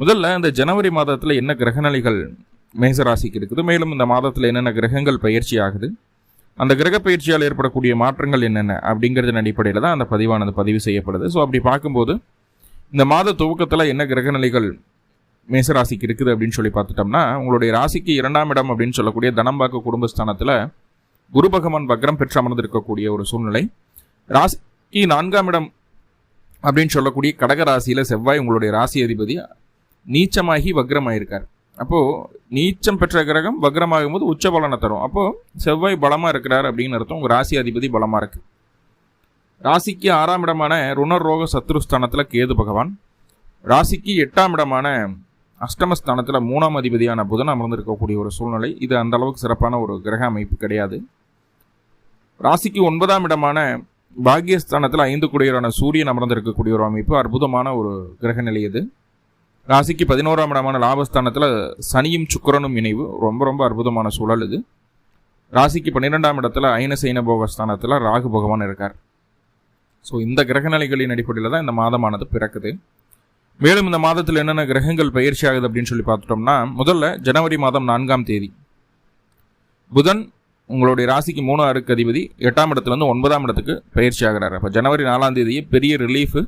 முதல்ல இந்த ஜனவரி மாதத்தில் என்ன கிரகநிலைகள் மேசராசிக்கு இருக்குது? மேலும் இந்த மாதத்தில் என்னென்ன கிரகங்கள் பயிற்சி ஆகுது? அந்த கிரக பயிற்சியால் ஏற்படக்கூடிய மாற்றங்கள் என்னென்ன? அப்படிங்கிறதன் அடிப்படையில் தான் அந்த பதிவானது பதிவு செய்யப்படுது. ஸோ அப்படி பார்க்கும்போது இந்த மாத துவக்கத்தில் என்ன கிரகநிலைகள் மேசராசிக்கு இருக்குது அப்படின்னு சொல்லி பார்த்துட்டோம்னா உங்களுடைய ராசிக்கு இரண்டாம் இடம் அப்படின்னு சொல்லக்கூடிய தனம்பாக்க குடும்பஸ்தானத்தில் குரு பகவான் வக்ரம் பெற்று அமர்ந்திருக்கக்கூடிய ஒரு சூழ்நிலை. ராசிக்கு நான்காம் இடம் அப்படின்னு சொல்லக்கூடிய கடக ராசியில் செவ்வாய் உங்களுடைய ராசி அதிபதி நீச்சமாகி வக்ரமாயிருக்கார். அப்போது நீச்சம் பெற்ற கிரகம் வக்ரமாகும் போது உச்ச பலனை தரும். அப்போது செவ்வாய் பலமாக இருக்கிறார் அப்படின்னு அர்த்தம். ராசி அதிபதி பலமாக இருக்கு. ராசிக்கு ஆறாம் இடமான ருணரோக சத்ருஸ்தானத்தில் கேது பகவான். ராசிக்கு எட்டாம் இடமான அஷ்டமஸ்தானத்தில் மூணாம் அதிபதியான புதன் அமர்ந்திருக்கக்கூடிய ஒரு சூழ்நிலை. இது அந்த அளவுக்கு சிறப்பான ஒரு கிரக அமைப்பு கிடையாது. ராசிக்கு ஒன்பதாம் இடமான பாக்கியஸ்தானத்தில் ஐந்து குடியரான சூரியன் அமர்ந்திருக்கக்கூடிய ஒரு அமைப்பு. அற்புதமான ஒரு கிரக நிலை இது. ராசிக்கு பதினோராம் இடமான லாபஸ்தானத்தில் சனியும் சுக்கரனும் இணைவு. ரொம்ப ரொம்ப அற்புதமான சூழல் இது. ராசிக்கு பன்னிரெண்டாம் இடத்துல ஐன சைன போகஸ்தானத்தில் ராகு பகவான் இருக்கார். ஸோ இந்த கிரகநிலைகளின் அடிப்படையில் தான் இந்த மாதமானது பிறக்குது. மேலும் இந்த மாதத்தில் என்னென்ன கிரகங்கள் பயிற்சி ஆகுது அப்படின்னு சொல்லி பார்த்துட்டோம்னா முதல்ல ஜனவரி மாதம் நான்காம் தேதி. புதன் உங்களுடைய ராசிக்கு மூணு ஆறுக்கு அதிபதி எட்டாம் இடத்துலேருந்து ஒன்பதாம் இடத்துக்கு பயிற்சி ஆகிறார். அப்போ ஜனவரி நாலாம் தேதியே பெரிய ரிலீஃபு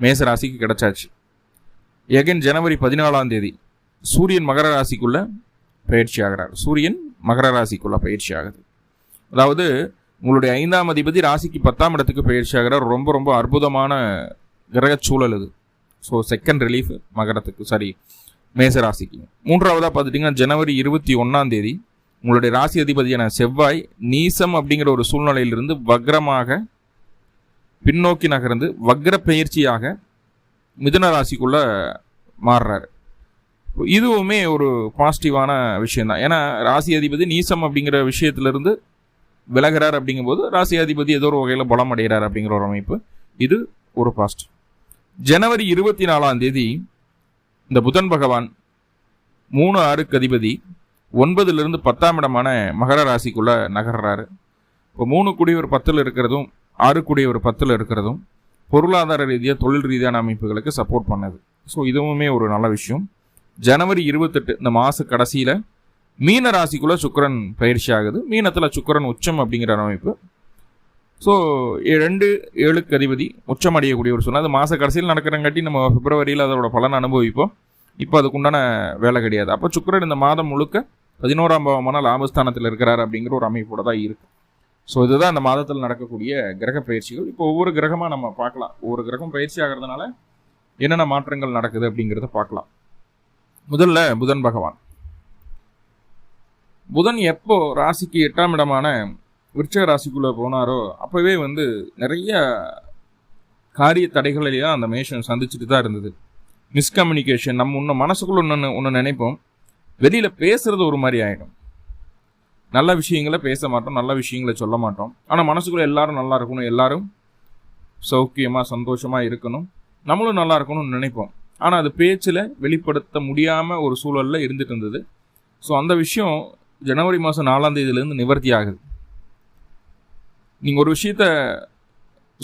மேச ராசிக்கு கிடைச்சாச்சு. எகன் ஜனவரி பதினாலாம் தேதி. சூரியன் மகர ராசிக்குள்ளே பயிற்சி ஆகிறார் சூரியன் மகர ராசிக்குள்ளே பயிற்சி ஆகுது அதாவது உங்களுடைய ஐந்தாம் அதிபதி ராசிக்கு பத்தாம் இடத்துக்கு பயிற்சி ஆகிறார் ரொம்ப ரொம்ப அற்புதமான கிரக சூழல் இது. ஸோ செகண்ட் ரிலீஃப் மகரத்துக்கு சாரி மேச ராசிக்கு. மூன்றாவதாக பார்த்துட்டிங்கன்னா ஜனவரி இருபத்தி ஒன்றாம் தேதி உங்களுடைய ராசி அதிபதியான செவ்வாய் நீசம் அப்படிங்கிற ஒரு சூழ்நிலையிலிருந்து வக்ரமாக பின்னோக்கி நகர்ந்து வக்ர பயிற்சியாக மிதுன ராசிக்குள்ளே மாறுறாரு. இதுவுமே ஒரு பாசிட்டிவான விஷயந்தான் ஏன்னா ராசி அதிபதி நீசம் அப்படிங்கிற விஷயத்திலிருந்து விலகிறார் அப்படிங்கும்போது ராசி அதிபதி ஏதோ ஒரு வகையில் பலம் அடைகிறார் அப்படிங்கிற ஒரு அமைப்பு. இது ஒரு பாசிட்டிவ் ஜனவரி இருபத்தி நாலாம் தேதி இந்த புதன் பகவான் மூணு ஆறுக்கு அதிபதி ஒன்பதுலேருந்து பத்தாம் இடமான மகர ராசிக்குள்ளே நகர்றாரு. இப்போ மூணு குடியவர் பத்தில் இருக்கிறதும் ஆறு குடியவர் பத்தில் இருக்கிறதும் பொருளாதார ரீதியாக தொழில் ரீதியான அமைப்புகளுக்கு சப்போர்ட் பண்ணுது. ஸோ இதுவுமே ஒரு நல்ல விஷயம். ஜனவரி இருபத்தெட்டு இந்த மாத கடைசியில் மீன ராசிக்குள்ளே சுக்கரன் பயிற்சி ஆகுது. மீனத்தில் சுக்கரன் உச்சம் அப்படிங்கிற அமைப்பு. ஸோ ரெண்டு ஏழுக்கு அதிபதி உச்சம் அடையக்கூடிய ஒரு சொன்னால் அது மாத கடைசியில் நடக்கிறங்காட்டி நம்ம பிப்ரவரியில் அதோட பலன் அனுபவிப்போம். இப்போ அதுக்குண்டான வேலை கிடையாது. அப்போ சுக்கரன் இந்த மாதம் முழுக்க பதினோராம் பாவமான லாபஸ்தானத்தில் இருக்கிறார் அப்படிங்கிற ஒரு அமைப்போட தான் இருக்குது ஸோ இதுதான் இந்த மாதத்தில் நடக்கக்கூடிய கிரக பயிற்சிகள். இப்போ ஒவ்வொரு கிரகமாக நம்ம பார்க்கலாம். ஒவ்வொரு கிரகம் பயிற்சி ஆகிறதுனால என்னென்ன மாற்றங்கள் நடக்குது அப்படிங்கிறத பார்க்கலாம். முதல்ல புதன் பகவான். புதன் எப்போ ராசிக்கு எட்டாம் இடமான விருட்சக ராசிக்குள்ளே போனாரோ அப்போவே வந்து நிறைய காரிய தடைகளையும் அந்த மேஷம் சந்திச்சுட்டு தான் இருந்தது. மிஸ்கம்யூனிகேஷன் நம்ம இன்னும் மனசுக்குள்ள ஒன்று ஒன்று நினைப்போம். வெளியில் பேசுகிறது ஒரு மாதிரி ஆகிடும் நல்ல விஷயங்களை பேச மாட்டோம் நல்ல விஷயங்களை சொல்ல மாட்டோம். ஆனால் மனசுக்குள்ள எல்லாரும் நல்லா இருக்கணும் எல்லாரும் சௌக்கியமாக சந்தோஷமாக இருக்கணும். நம்மளும் நல்லா இருக்கணும்னு நினைப்போம். ஆனால் அது பேச்சில் வெளிப்படுத்த முடியாமல் ஒரு சூழலில் இருந்துட்டு இருந்தது. ஸோ அந்த விஷயம் ஜனவரி மாதம் நாலாம் தேதியிலேருந்து நிவர்த்தி ஆகுது. நீங்கள் ஒரு விஷயத்த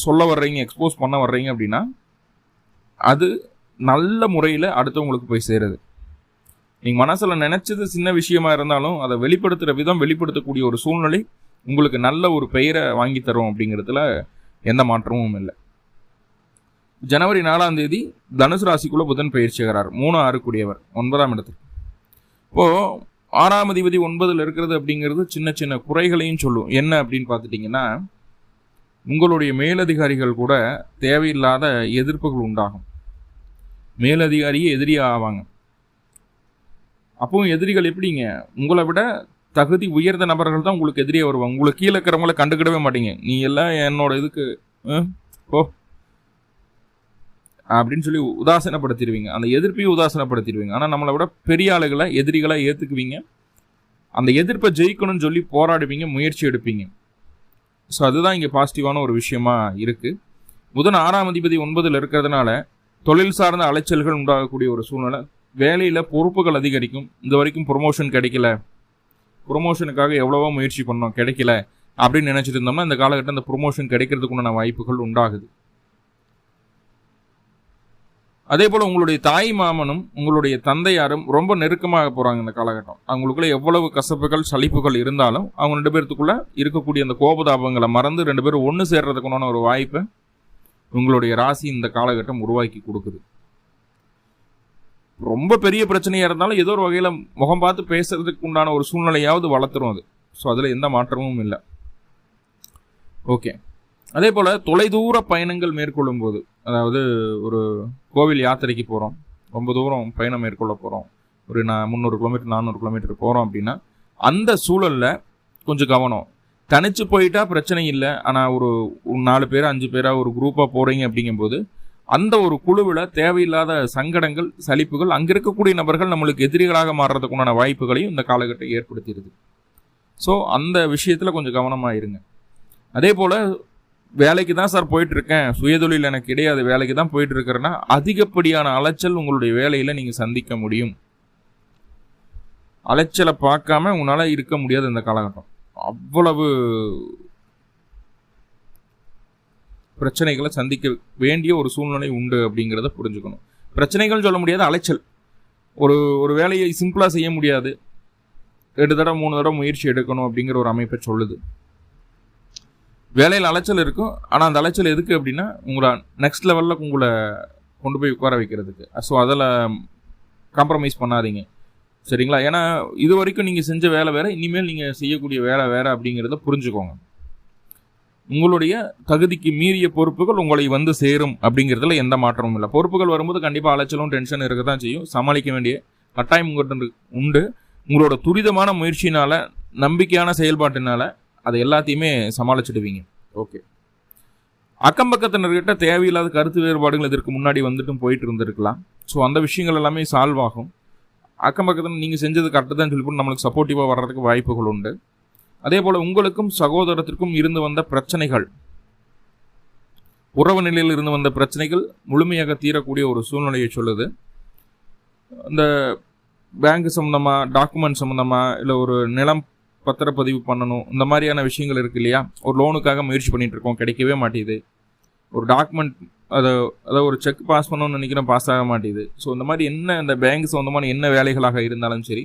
சொல்ல வர்றீங்க எக்ஸ்போஸ் பண்ண வர்றீங்க அப்படின்னா அது நல்ல முறையில் அடுத்தவங்களுக்கு போய் சேருது. நீங்கள் மனசில் நினச்சது சின்ன விஷயமா இருந்தாலும் அதை வெளிப்படுத்துகிற விதம் வெளிப்படுத்தக்கூடிய ஒரு சூழ்நிலை உங்களுக்கு நல்ல ஒரு பெயரை வாங்கி தரும் அப்படிங்கிறதுல எந்த மாற்றமும் இல்லை. ஜனவரி நாலாம் தேதி தனுசு ராசிக்குள்ள புதன் பயிற்சிகிறார் மூணு ஆறு கூடியவர். ஒன்பதாம் இடத்துக்கு இப்போது ஆறாம் அதிபதி ஒன்பதில் இருக்கிறது அப்படிங்கிறது சின்ன சின்ன குறைகளையும் சொல்லும். என்ன அப்படின்னு பார்த்துட்டிங்கன்னா உங்களுடைய மேலதிகாரிகள் கூட தேவையில்லாத எதிர்ப்புகள் உண்டாகும். மேலதிகாரியே எதிரியாக ஆவாங்க. அப்பவும் எதிரிகள் எப்படிங்க? உங்களை விட தகுதி உயர்ந்த நபர்கள் தான் உங்களுக்கு எதிரியே வருவாங்க. உங்களுக்கு கீழே இருக்கிறவங்கள கண்டுக்கிடவே மாட்டீங்க. நீ எல்லாம் என்னோட இதுக்கு ஓ அப்படின்னு சொல்லி உதாசீனப்படுத்திடுவீங்க. அந்த எதிர்ப்பையும் உதாசீனப்படுத்திடுவீங்க. ஆனால் நம்மளை விட பெரிய ஆளுகளை எதிரிகளாக ஏற்றுக்குவீங்க அந்த எதிர்ப்பை ஜெயிக்கணும்னு சொல்லி போராடுவீங்க முயற்சி எடுப்பீங்க. ஸோ அதுதான் இங்கே பாசிட்டிவான ஒரு விஷயமா இருக்குது புதன் ஆறாம் அதிபதி ஒன்பதில் இருக்கிறதுனால தொழில் சார்ந்த அலைச்சல்கள் உண்டாகக்கூடிய ஒரு சூழ்நிலை வேலையில் பொறுப்புகள் அதிகரிக்கும். இது வரைக்கும் ப்ரொமோஷன் கிடைக்கல. ப்ரொமோஷனுக்காக எவ்வளவோ முயற்சி பண்ணோம். கிடைக்கல. அப்படின்னு நினச்சிட்டு இருந்தோம்னா இந்த காலகட்டம் அந்த ப்ரொமோஷன் கிடைக்கிறதுக்குண்டான வாய்ப்புகள் உண்டாகுது. அதே போல் உங்களுடைய தாய் மாமனும் உங்களுடைய தந்தையாரும் ரொம்ப நெருக்கமாக போகிறாங்க இந்த காலகட்டம். அவங்களுக்குள்ள எவ்வளவு கசப்புகள் சலிப்புகள் இருந்தாலும் அவங்க ரெண்டு பேர்த்துக்குள்ளே இருக்கக்கூடிய அந்த கோபதாபங்களை மறந்து ரெண்டு பேரும் ஒன்று சேர்றதுக்குண்டான ஒரு வாய்ப்பை உங்களுடைய ராசி இந்த காலகட்டம் உருவாக்கி கொடுக்குது. ரொம்ப பெரிய பிரச்சனையாக இருந்தாலும் ஏதோ ஒரு வகையில் முகம் பார்த்து பேசுறதுக்கு உண்டான ஒரு சூழ்நிலையாவது வளர்த்துரும் அது. ஸோ அதில் எந்த மாற்றமும் இல்லை. ஓகே அதே போல் தொலைதூர பயணங்கள் மேற்கொள்ளும் போது அதாவது ஒரு கோவில் யாத்திரைக்கு போகிறோம் ரொம்ப தூரம் பயணம் மேற்கொள்ள போகிறோம் ஒரு நான் முந்நூறு கிலோமீட்டர் நானூறு கிலோமீட்டர் போகிறோம் அப்படின்னா அந்த சூழலில் கொஞ்சம் கவனம். தனிச்சு போயிட்டா பிரச்சனை இல்லை. ஆனால் ஒரு நாலு பேர் அஞ்சு பேராக ஒரு குரூப்பாக போகிறீங்க அப்படிங்கும்போது அந்த ஒரு குழுவில் தேவையில்லாத சங்கடங்கள் சலிப்புகள் அங்கே இருக்கக்கூடிய நபர்கள் நம்மளுக்கு எதிரிகளாக மாறுறதுக்குண்டான வாய்ப்புகளையும் இந்த காலகட்டம் ஏற்படுத்திடுது ஸோ அந்த விஷயத்தில் கொஞ்சம் கவனமாக இருங்க. அதே போல் வேலைக்கு தான் சார் போயிட்டுருக்கேன். சுயதொழில் எனக்கு கிடையாது. வேலைக்கு தான் போயிட்டுருக்கிறேன்னா அதிகப்படியான அலைச்சல் உங்களுடைய வேலையில் நீங்கள் சந்திக்க முடியும். அலைச்சலை பார்க்காம உங்களால் இருக்க முடியாது இந்த காலகட்டம். அவ்வளவு பிரச்சனைகளை சந்திக்க வேண்டிய ஒரு சூழ்நிலை உண்டு அப்படிங்கிறத புரிஞ்சுக்கணும். பிரச்சனைகள் சொல்ல முடியாது அலைச்சல். ஒரு ஒரு வேலையை சிம்பிளாக செய்ய முடியாது. ரெண்டு தடவை மூணு தடவை முயற்சி எடுக்கணும் அப்படிங்கிற ஒரு அமைப்பை சொல்லுது. வேலையில் அலைச்சல் இருக்கும். ஆனால் அந்த அலைச்சல் எதுக்கு அப்படின்னா உங்களை நெக்ஸ்ட் லெவலில் உங்களை கொண்டு போய் உட்கார வைக்கிறதுக்கு. ஸோ அதில் காம்ப்ரமைஸ் பண்ணாதீங்க. சரிங்களா? ஏன்னா இது வரைக்கும் நீங்கள் செஞ்ச வேலை வேறு இனிமேல் நீங்கள் செய்யக்கூடிய வேலை வேறு அப்படிங்கிறத புரிஞ்சுக்கோங்க. உங்களுடைய தகுதிக்கு மீறிய பொறுப்புகள் உங்களை வந்து சேரும் அப்படிங்கிறதுல எந்த மாற்றமும் இல்லை. பொறுப்புகள் வரும்போது கண்டிப்பாக அலைச்சலும் டென்ஷன் இருக்க தான் செய்யும். சமாளிக்க வேண்டிய கட்டாயம் உண்டு. உங்களோட துரிதமான முயற்சினால் நம்பிக்கையான செயல்பாட்டினால அதை எல்லாத்தையுமே சமாளிச்சிடுவீங்க. ஓகே. அக்கம் பக்கத்தினர்கிட்ட தேவையில்லாத கருத்து வேறுபாடுகள் இதற்கு முன்னாடி வந்துட்டும் போயிட்டு இருந்திருக்கலாம். ஸோ அந்த விஷயங்கள் எல்லாமே சால்வ் ஆகும். அக்கம் பக்கத்தில் நீங்கள் செஞ்சது கரெக்டு தான் சொல்லி நம்மளுக்கு சப்போர்ட்டிவாக வர்றதுக்கு வாய்ப்புகள் உண்டு. அதே போல் உங்களுக்கும் சகோதரத்திற்கும் இருந்து வந்த பிரச்சனைகள் உறவு நிலையில் இருந்து வந்த பிரச்சனைகள் முழுமையாக தீரக்கூடிய ஒரு சூழ்நிலையை சொல்லுது. இந்த பேங்க் சம்மந்தமாக டாக்குமெண்ட் சம்மந்தமாக இல்லை ஒரு நிலம் பத்திரப்பதிவு பண்ணணும் இந்த மாதிரியான விஷயங்கள் இருக்கு இல்லையா? ஒரு லோனுக்காக முயற்சி பண்ணிட்டு இருக்கோம் கிடைக்கவே மாட்டேது ஒரு டாக்குமெண்ட் அதை அதை ஒரு செக் பாஸ் பண்ணணும்னு நினைக்கிறேன் பாஸ் ஆக மாட்டேது ஸோ இந்த மாதிரி என்ன இந்த பேங்க் சம்மந்தமான என்ன வேலைகளாக இருந்தாலும் சரி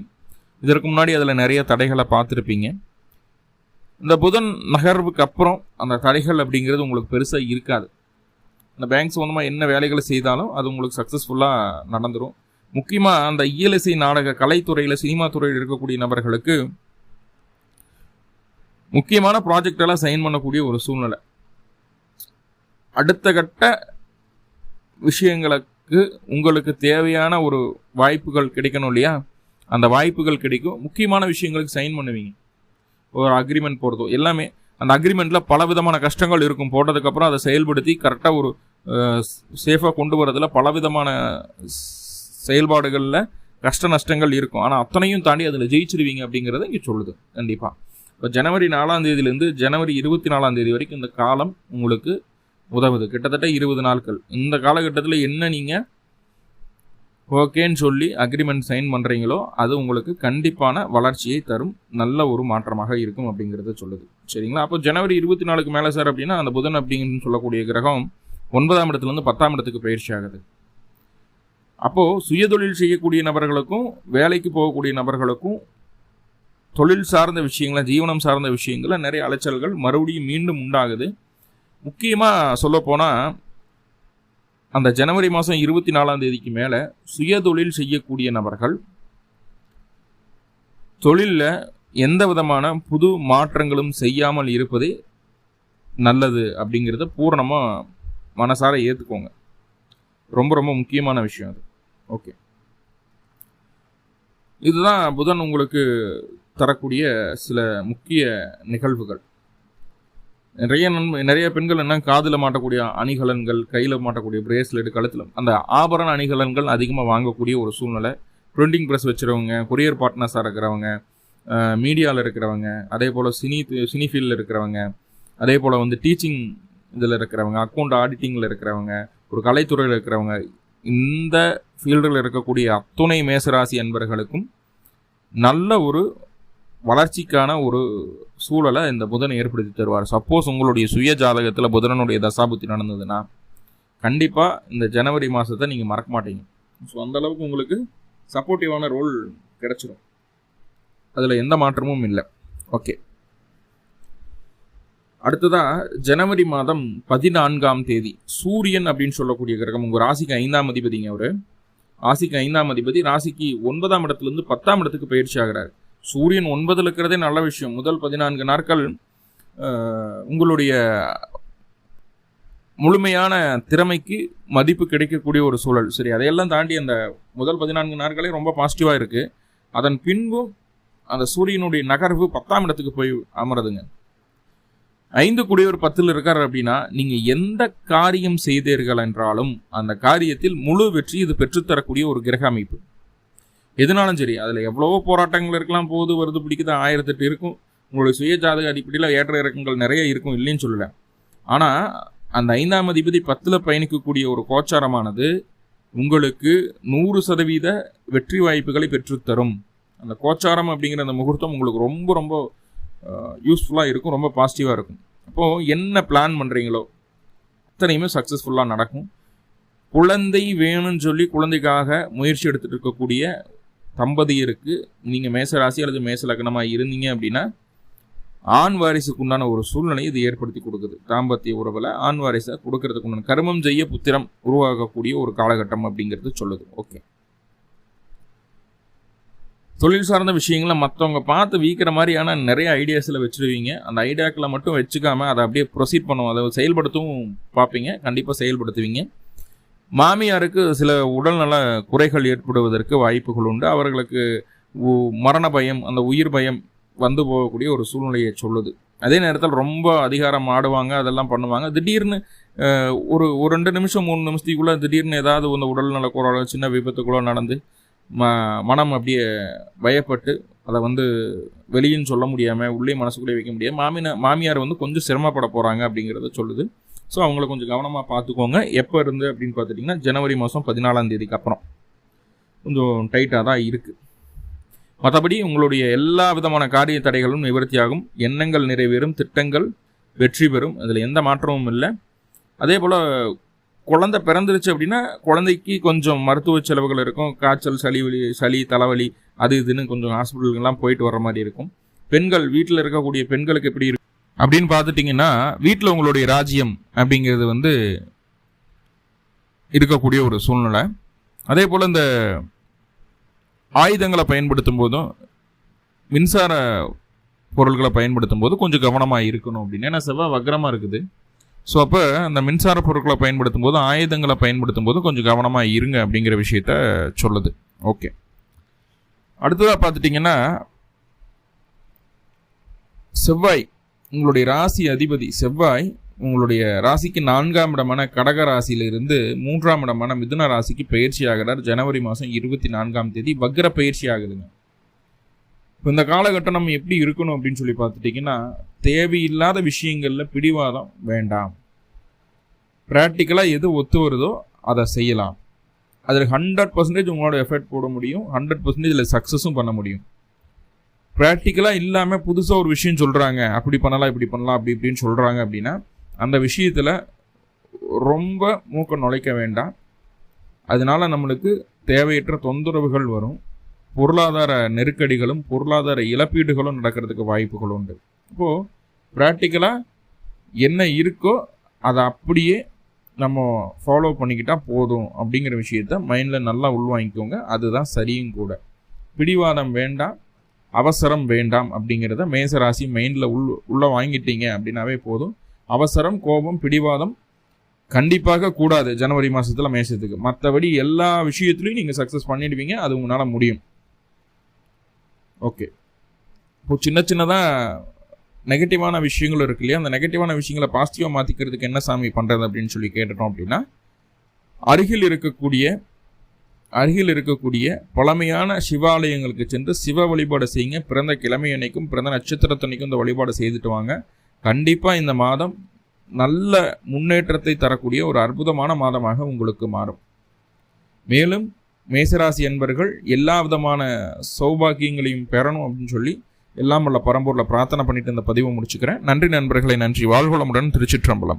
இதற்கு முன்னாடி அதில் நிறைய தடைகளை பார்த்துருப்பீங்க. இந்த புதன் நகர்வுக்கு அப்புறம் அந்த தடைகள் அப்படிங்கிறது உங்களுக்கு பெருசாக இருக்காது. இந்த பேங்க் சம்மந்தமாக என்ன வேலைகளை செய்தாலும் அது உங்களுக்கு சக்ஸஸ்ஃபுல்லாக நடந்துடும் முக்கியமாக அந்த இயலிசை நாடக கலைத்துறையில் சினிமா துறையில் இருக்கக்கூடிய நபர்களுக்கு முக்கியமான ப்ராஜெக்டெல்லாம் சைன் பண்ணக்கூடிய ஒரு சூழ்நிலை. அடுத்த கட்ட விஷயங்களுக்கு உங்களுக்கு தேவையான ஒரு வாய்ப்புகள் கிடைக்கணும் இல்லையா? அந்த வாய்ப்புகள் கிடைக்கும். முக்கியமான விஷயங்களுக்கு சைன் பண்ணுவீங்க. ஒரு அக்ரிமெண்ட் போடுறதோ எல்லாமே அந்த அக்ரிமெண்ட்டில் பல விதமான கஷ்டங்கள் இருக்கும். போட்டதுக்கப்புறம் அதை செயல்படுத்தி கரெக்டாக ஒரு சேஃபாக கொண்டு வரதில் பலவிதமான செயல்பாடுகளில் கஷ்ட நஷ்டங்கள் இருக்கும். ஆனால் அத்தனையும் தாண்டி அதில் ஜெயிச்சிருவீங்க அப்படிங்கிறத இங்கே சொல்லுது. கண்டிப்பாக இப்போ ஜனவரி நாலாம் தேதியிலேருந்து ஜனவரி இருபத்தி நாலாம் தேதி வரைக்கும் இந்த காலம் உங்களுக்கு உதவுது. கிட்டத்தட்ட இருபது நாட்கள். இந்த காலகட்டத்தில் என்ன நீங்கள் ஓகேன்னு சொல்லி அக்ரிமெண்ட் சைன் பண்ணுறீங்களோ அது உங்களுக்கு கண்டிப்பான வளர்ச்சியை தரும். நல்ல ஒரு மாற்றமாக இருக்கும் அப்படிங்கிறத சொல்லுது. சரிங்களா? அப்போ ஜனவரி இருபத்தி நாலுக்கு மேலே சார் அப்படின்னா அந்த புதன் அப்படின்னு சொல்லக்கூடிய கிரகம் ஒன்பதாம் இடத்துலேருந்து பத்தாம் இடத்துக்கு பயிற்சி ஆகுது. அப்போது சுயதொழில் செய்யக்கூடிய நபர்களுக்கும் வேலைக்கு போகக்கூடிய நபர்களுக்கும் தொழில் சார்ந்த விஷயங்கள ஜீவனம் சார்ந்த விஷயங்கள நிறைய அலைச்சல்கள் மறுபடியும் மீண்டும் உண்டாகுது. முக்கியமாக சொல்லப்போனால் அந்த ஜனவரி மாதம் இருபத்தி நாலாம் தேதிக்கு மேலே சுயதொழில் செய்யக்கூடிய நபர்கள் தொழிலில் எந்த விதமான புது மாற்றங்களும் செய்யாமல் இருப்பதே நல்லது அப்படிங்கிறத பூரணமாக மனசார ஏற்றுக்கோங்க ரொம்ப ரொம்ப முக்கியமான விஷயம் அது. ஓகே. இதுதான் புதன் உங்களுக்கு தரக்கூடிய சில முக்கிய நிகழ்வுகள். நிறைய நன்மை நிறைய பெண்கள் என்ன காதில் மாட்டக்கூடிய அணிகலன்கள் கையில் மாட்டக்கூடிய பிரேஸ்லெட் கழுத்தில் அந்த ஆபரண அணிகலன்கள் அதிகமாக வாங்கக்கூடிய ஒரு சூழ்நிலை. பிரிண்டிங் ப்ரெஸ் வச்சுருவங்க கொரியர் பார்ட்னர்ஸாக இருக்கிறவங்க மீடியாவில் இருக்கிறவங்க அதே போல் சினி சினி ஃபீல்டில் இருக்கிறவங்க அதே போல் வந்து டீச்சிங் இதில் இருக்கிறவங்க அக்கௌண்ட் ஆடிட்டிங்கில் இருக்கிறவங்க ஒரு கலைத்துறையில் இருக்கிறவங்க இந்த ஃபீல்டில் இருக்கக்கூடிய அத்துணை மேசராசி அன்பர்களுக்கும் நல்ல ஒரு வளர்ச்சிக்கான ஒரு சூழலை இந்த புதனை ஏற்படுத்தி தருவார். சப்போஸ் உங்களுடைய சுய ஜாதகத்தில் புதனனுடைய தசாபுத்தி நடந்ததுன்னா கண்டிப்பாக இந்த ஜனவரி மாதத்தை நீங்கள் மறக்க மாட்டீங்க. ஸோ அந்தளவுக்கு உங்களுக்கு சப்போர்ட்டிவான ரோல் கிடைச்சிடும் அதில் எந்த மாற்றமும் இல்லை. ஓகே அடுத்ததாக ஜனவரி மாதம் பதினான்காம் தேதி சூரியன் அப்படின்னு சொல்லக்கூடிய கிரகம் உங்கள் ராசிக்கு ஐந்தாம் அதிபதிங்க அவர். ராசிக்கு ஐந்தாம் அதிபதி ராசிக்கு ஒன்பதாம் இடத்துலேருந்து பத்தாம் இடத்துக்கு பயிற்சி ஆகிறார். சூரியன் ஒன்பதில் இருக்கிறதே நல்ல விஷயம். முதல் பதினான்கு நாட்கள் உங்களுடைய முழுமையான திறமைக்கு மதிப்பு கிடைக்கக்கூடிய ஒரு சூழல். சரி அதையெல்லாம் தாண்டி அந்த முதல் பதினான்கு நாட்களே ரொம்ப பாசிட்டிவாக இருக்குது அதன் பின்பும் அந்த சூரியனுடைய நகர்வு பத்தாம் இடத்துக்கு போய் அமருதுங்க. ஐந்து குடியவர் பத்தில் இருக்கார் அப்படின்னா நீங்கள் எந்த காரியம் செய்தீர்கள் என்றாலும் அந்த காரியத்தில் முழு வெற்றி இது பெற்றுத்தரக்கூடிய ஒரு கிரக அமைப்பு. எதுனாலும் சரி அதில் எவ்வளவோ போராட்டங்கள் இருக்கலாம் போது வருது பிடிக்குது ஆயிரத்தெட்டு இருக்கும். உங்களுடைய சுய ஜாதக அடிப்படையில் ஏற்ற இறக்கங்கள் நிறைய இருக்கும் இல்லைன்னு சொல்லலை. ஆனால் அந்த ஐந்தாம் அதிபதி பத்தில் பயணிக்கக்கூடிய ஒரு கோச்சாரமானது உங்களுக்கு நூறு சதவீத வெற்றி வாய்ப்புகளை பெற்றுத்தரும். அந்த கோச்சாரம் அப்படிங்கிற அந்த முகூர்த்தம் உங்களுக்கு ரொம்ப ரொம்ப யூஸ்ஃபுல்லாக இருக்கும் ரொம்ப பாசிட்டிவாக இருக்கும். அப்போது என்ன பிளான் பண்ணுறீங்களோ அத்தனையுமே சக்ஸஸ்ஃபுல்லாக நடக்கும். குழந்தை வேணும்னு சொல்லி குழந்தைக்காக முயற்சி எடுத்துகிட்டு இருக்கக்கூடிய தம்பதியருக்கு நீங்கள் மேசராசி அல்லது மேச லக்னமாக இருந்தீங்க அப்படின்னா ஆண் வாரிசுக்கு உண்டான ஒரு சூழ்நிலையை இது ஏற்படுத்தி கொடுக்குது. தாம்பத்திய உறவில் ஆண் வாரிசை கொடுக்கறதுக்கு உண்டான கருமம் செய்ய புத்திரம் உருவாகக்கூடிய ஒரு காலகட்டம் அப்படிங்கிறது சொல்லுது. ஓகே தொழில் சார்ந்த விஷயங்களை மற்றவங்க பார்த்து வீக்கிற மாதிரியான நிறைய ஐடியாஸில் வச்சுருவீங்க. அந்த ஐடியாக்களை மட்டும் வச்சுக்காம அதை அப்படியே ப்ரொசீட் பண்ணுவோம் அதை செயல்படுத்தவும் பார்ப்பீங்க. கண்டிப்பாக செயல்படுத்துவீங்க. மாமியாருக்கு சில உடல்நல குறைகள் ஏற்படுவதற்கு வாய்ப்புகள் உண்டு. அவர்களுக்கு மரண பயம் அந்த உயிர் பயம் வந்து போகக்கூடிய ஒரு சூழ்நிலையை சொல்லுது. அதே நேரத்தில் ரொம்ப அதிகாரம் ஆடுவாங்க அதெல்லாம் பண்ணுவாங்க. திடீர்னு ஒரு ஒரு ரெண்டு நிமிஷம் மூணு நிமிஷத்துக்குள்ளே திடீர்னு ஏதாவது இந்த உடல்நல குறை சின்ன விபத்துக்குள்ளே நடந்து ம மனம் அப்படியே பயப்பட்டு அதை வந்து வெளியின்னு சொல்ல முடியாமல் உள்ளே மனசுக்குள்ளே வைக்க முடியாது மாமின மாமியார் வந்து கொஞ்சம் சிரமப்பட போகிறாங்க அப்படிங்கிறத சொல்லுது. ஸோ அவங்கள கொஞ்சம் கவனமாக பார்த்துக்கோங்க. எப்போ இருந்து அப்படின்னு பார்த்துட்டிங்கன்னா ஜனவரி மாதம் பதினாலாம் தேதிக்கு அப்புறம். கொஞ்சம் டைட்டாக தான் இருக்குது மற்றபடி உங்களுடைய எல்லா விதமான காரிய தடைகளும் நிவர்த்தியாகும். எண்ணங்கள் நிறைவேறும் திட்டங்கள் வெற்றி பெறும். அதில் எந்த மாற்றமும் இல்லை. அதே போல் குழந்தை பிறந்துருச்சு அப்படின்னா குழந்தைக்கு கொஞ்சம் மருத்துவ செலவுகள் இருக்கும். காய்ச்சல் சளி வலி சளி தலைவலி அது இதுன்னு கொஞ்சம் ஹாஸ்பிட்டலுக்கெல்லாம் போயிட்டு வர மாதிரி இருக்கும். பெண்கள் வீட்டில் இருக்கக்கூடிய பெண்களுக்கு எப்படி இருக்கும் அப்படின்னு பார்த்துட்டிங்கன்னா வீட்டில் உங்களுடைய ராஜ்யம் அப்படிங்கிறது வந்து இருக்கக்கூடிய ஒரு சூழ்நிலை. அதே போல் இந்த ஆயுதங்களை பயன்படுத்தும் போதும் மின்சார பொருள்களை பயன்படுத்தும் போது கொஞ்சம் கவனமாக இருக்கணும் அப்படின்னு. ஏன்னா செவ்வாய் வக்ரமாக இருக்குது. ஸோ அப்போ அந்த மின்சார பொருட்களை பயன்படுத்தும் போது ஆயுதங்களை பயன்படுத்தும் போது கொஞ்சம் கவனமாக இருங்க அப்படிங்கிற விஷயத்த சொல்லுது. ஓகே அடுத்ததாக பார்த்துட்டிங்கன்னா செவ்வாய் உங்களுடைய ராசி அதிபதி செவ்வாய் உங்களுடைய ராசிக்கு நான்காம் இடமான கடக ராசியிலிருந்து மூன்றாம் இடமான மிதுன ராசிக்கு பயிற்சி ஆகிறார். ஜனவரி மாதம் இருபத்தி நான்காம் தேதி வக்ர பயிற்சி ஆகுதுங்க. இப்போ இந்த காலகட்டம் நம்ம எப்படி இருக்கணும் அப்படின்னு சொல்லி பார்த்துட்டிங்கன்னா தேவையில்லாத விஷயங்களில் பிடிவாதம் வேண்டாம். ப்ராக்டிக்கலாக எது ஒத்து வருதோ அதை செய்யலாம். அதில் ஹண்ட்ரட் பர்சன்டேஜ் உங்களோட எஃபர்ட் போட முடியும். ஹண்ட்ரட் பர்சன்டேஜ் இதில் சக்ஸஸும் பண்ண முடியும். ப்ராக்டிக்கலாக இல்லாமல் புதுசாக ஒரு விஷயம் சொல்கிறாங்க அப்படி பண்ணலாம் இப்படி பண்ணலாம் அப்படி இப்படின்னு சொல்கிறாங்க அப்படின்னா அந்த விஷயத்தில் ரொம்ப மூக்க நுழைக்க வேண்டாம். அதனால் நம்மளுக்கு தேவையற்ற தொந்தரவுகள் வரும். பொருளாதார நெருக்கடிகளும் பொருளாதார இழப்பீடுகளும் நடக்கிறதுக்கு வாய்ப்புகள் உண்டு. இப்போது ப்ராக்டிக்கலாக என்ன இருக்கோ அதை அப்படியே நம்ம ஃபாலோ பண்ணிக்கிட்டால் போதும் அப்படிங்கிற விஷயத்த மைண்டில் நல்லா உள்வாங்கிக்கோங்க. அதுதான் சரியும் கூட. பிடிவாதம் வேண்டாம். அவசரம் வேண்டாம் அப்படிங்கிறத மேசராசி மெயினில் உள் உள்ளே வாங்கிட்டீங்க அப்படின்னாவே போதும். அவசரம் கோபம் பிடிவாதம் கண்டிப்பாக கூடாது ஜனவரி மாதத்தில் மேசத்துக்கு. மற்றபடி எல்லா விஷயத்துலையும் நீங்கள் சக்ஸஸ் பண்ணிடுவீங்க அது உங்களால் முடியும். ஓகே இப்போ சின்ன சின்னதாக நெகட்டிவான விஷயங்கள் இருக்கு இல்லையா? அந்த நெகட்டிவான விஷயங்களை பாசிட்டிவாக மாற்றிக்கிறதுக்கு என்ன சாமி பண்ணுறது அப்படின்னு சொல்லி கேட்டுட்டோம் அப்படின்னா அருகில் இருக்கக்கூடிய அருகில் இருக்கக்கூடிய பழமையான சிவாலயங்களுக்கு சென்று சிவ வழிபாடு செய்யுங்க. பிறந்த கிழமை அன்னைக்கும் பிறந்த நட்சத்திரத்தன்னைக்கும் இந்த வழிபாடு செய்துட்டு வாங்க. கண்டிப்பாக இந்த மாதம் நல்ல முன்னேற்றத்தை தரக்கூடிய ஒரு அற்புதமான மாதமாக உங்களுக்கு மாறும். மேலும் மேசராசி என்பர்கள் எல்லா விதமான சௌபாகியங்களையும் பெறணும் அப்படின்னு சொல்லி எல்லாம் உள்ள பரம்பூரில் பிரார்த்தனை பண்ணிட்டு இந்த பதிவை முடிச்சுக்கிறேன். நன்றி நண்பர்களை நன்றி. வாழ்வளமுடன் திருச்சிற்றம்பலம்.